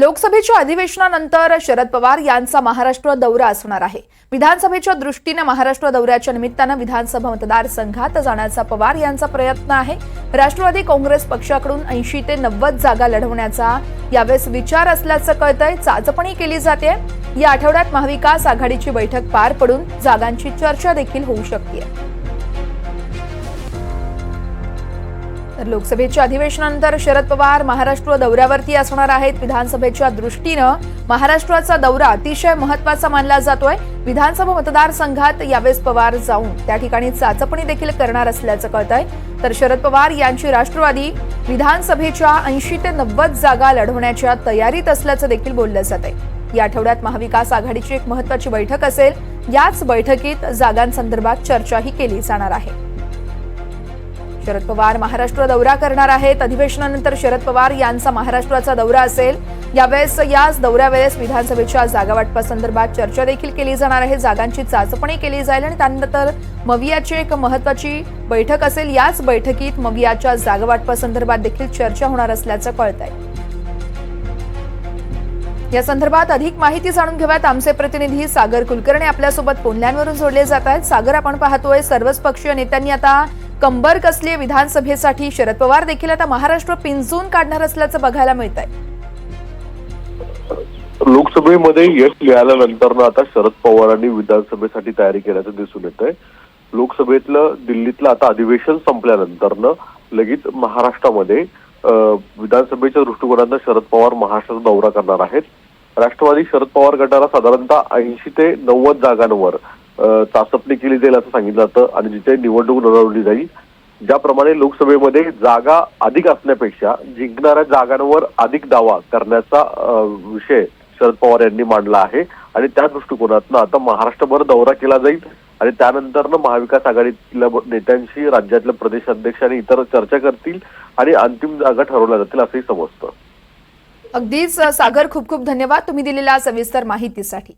लोकसभेच्या अधिवेशनानंतर शरद पवार यांचा महाराष्ट्र दौरा असणार आहे. विधानसभेच्या दृष्टीने महाराष्ट्र दौऱ्याच्या निमित्तानं विधानसभा मतदारसंघात जाण्याचा पवार यांचा प्रयत्न आहे. राष्ट्रवादी काँग्रेस पक्षाकडून ऐंशी ते नव्वद जागा लढवण्याचा यावेळेस विचार असल्याचं कळतंय. चाचपणी केली जाते या आठवड्यात महाविकास आघाडीची बैठक पार पडून जागांची चर्चा देखील होऊ शकते तर लोकसभेच्या अधिवेशनानंतर शरद पवार महाराष्ट्र दौऱ्यावरती असणार आहेत. विधानसभेच्या दृष्टीनं महाराष्ट्राचा दौरा अतिशय महत्त्वाचा मानला जातोय. विधानसभा मतदारसंघात यावेळेस पवार जाऊन त्या ठिकाणी चाचपणी देखील करणार असल्याचं कळत आहे तर शरद पवार यांची राष्ट्रवादी विधानसभेच्या ऐंशी ते नव्वद जागा लढवण्याच्या तयारीत असल्याचं देखील बोललं जात आहे या आठवड्यात महाविकास आघाडीची एक महत्वाची बैठक असेल. याच बैठकीत जागांसंदर्भात चर्चाही केली जाणार आहे. शरद पवार महाराष्ट्र दौरा करणार आहेत. अधिवेशनानंतर शरद पवार यांचा महाराष्ट्राचा दौरा असेल. यावेळेस याच दौऱ्यावेळेस विधानसभेच्या जागावाटपासंदर्भात चर्चा देखील केली जाणार आहे. जागांची चाचपणी केली जाईल आणि त्यानंतर मवियाची एक महत्वाची बैठक असेल. याच बैठकीत मवियाच्या जागावाटपासंदर्भात देखील चर्चा होणार असल्याचं कळत आहे या संदर्भात अधिक माहिती जाणून घेऊयात. आमचे प्रतिनिधी सागर कुलकर्णी आपल्यासोबत फोनलाईनवरून जोडले जात आहेत. सागर आपण पाहतोय सर्वच पक्षीय नेत्यांनी आता कंबर कसली आहे विधानसभेसाठी? शरद पवार देखील आता महाराष्ट्र पिंजून काढणार असल्याचं बघायला मिळत आहे लोकसभेमध्ये यश मिळाल्यानंतर आता शरद पवारांनी विधानसभेसाठी तयारी केल्याचं दिसून येत आहे लोकसभेतलं दिल्लीतलं आता अधिवेशन संपल्यानंतर लगेच महाराष्ट्रामध्ये विधानसभेच्या दृष्टिकोनातनं शरद पवार महाराष्ट्राचा दौरा करणार आहेत. राष्ट्रवादी शरद पवार गटाला साधारणतः ऐंशी ते नव्वद जागांवर चाचपणी केली जाईल असं सांगितलं जातं आणि जिथे निवडणूक लढवली जाईल ज्याप्रमाणे लोकसभेमध्ये जागा अधिक असण्यापेक्षा जिंकणाऱ्या जागांवर अधिक दावा करण्याचा विषय शरद पवार यांनी मांडला आहे. आणि त्या दृष्टिकोनातनं आता महाराष्ट्रभर दौरा केला जाईल आणि त्यानंतरनं महाविकास आघाडीतल्या नेत्यांशी राज्यातल्या प्रदेशाध्यक्ष आणि इतर चर्चा करतील आणि अंतिम जागा ठरवल्या जातील असंही समजतं. अगदीच सागर खूप खूप धन्यवाद. तुम्ही दिलेल्या सविस्तर माहितीसाठी.